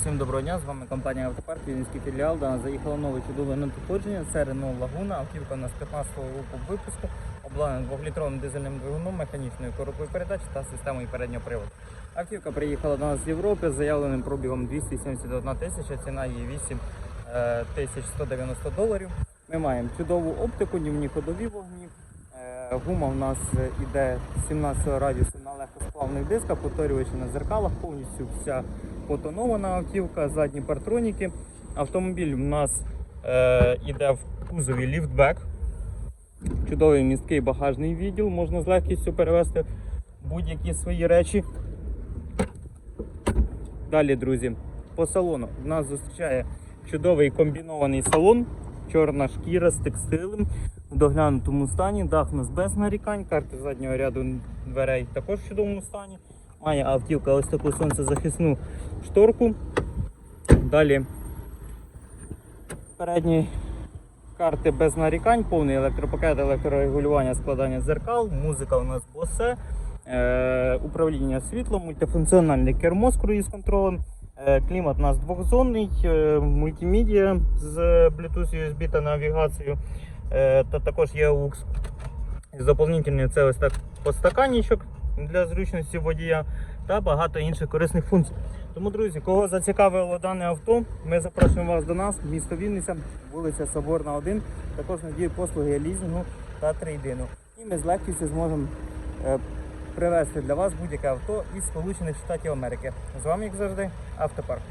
Всім доброго дня, з вами компанія Автопарк, Вінницький філіал. До нас заїхало нове чудове надходження. Це Renault Laguna, автівка у нас 15-го року випуску, обладнана 2-літровим дизельним двигуном, механічною коробкою передач та системою переднього приводу. Автівка приїхала до нас з Європи з заявленим пробігом 271 тисяча, ціна її 8 е, тисяч 190 доларів. Ми маємо чудову оптику, днівні ходові вогні. Е, Гума в нас іде 17 радіусу легкосплавних дисках, повторювачі на зеркалах, повністю вся потонована автівка, задні партроніки. Автомобіль у нас е, іде в кузові ліфтбек. Чудовий місткий багажний відділ, можна з легкістю перевезти будь-які свої речі. Далі, друзі, по салону в нас зустрічає чудовий комбінований салон, чорна шкіра з текстилем в доглянутому стані. Дах у нас без нарікань, карти заднього ряду дверей також в чудовому стані. Має автівка ось таку сонцезахисну шторку. Далі передні карти без нарікань, повний електропакет, електрорегулювання, складання дзеркал, музика у нас Bose, е, управління світлом, мультифункціональне кермо з круїз-контролем. Е, Клімат у нас двохзонний, е, мультимедіа з Bluetooth USB та навігацією. Е, Та також є AUX. З доповнительною це ось так постаканничок для зручності водія та багато інших корисних функцій. Тому, друзі, кого зацікавило дане авто, ми запрошуємо вас до нас, місто Вінниця, вулиця Соборна 1. Також надію послуги лізінгу та трейдину. І ми з легкістю зможемо е, привезти для вас будь-яке авто із Сполучених Штатів Америки. З вами, як завжди, автопарк.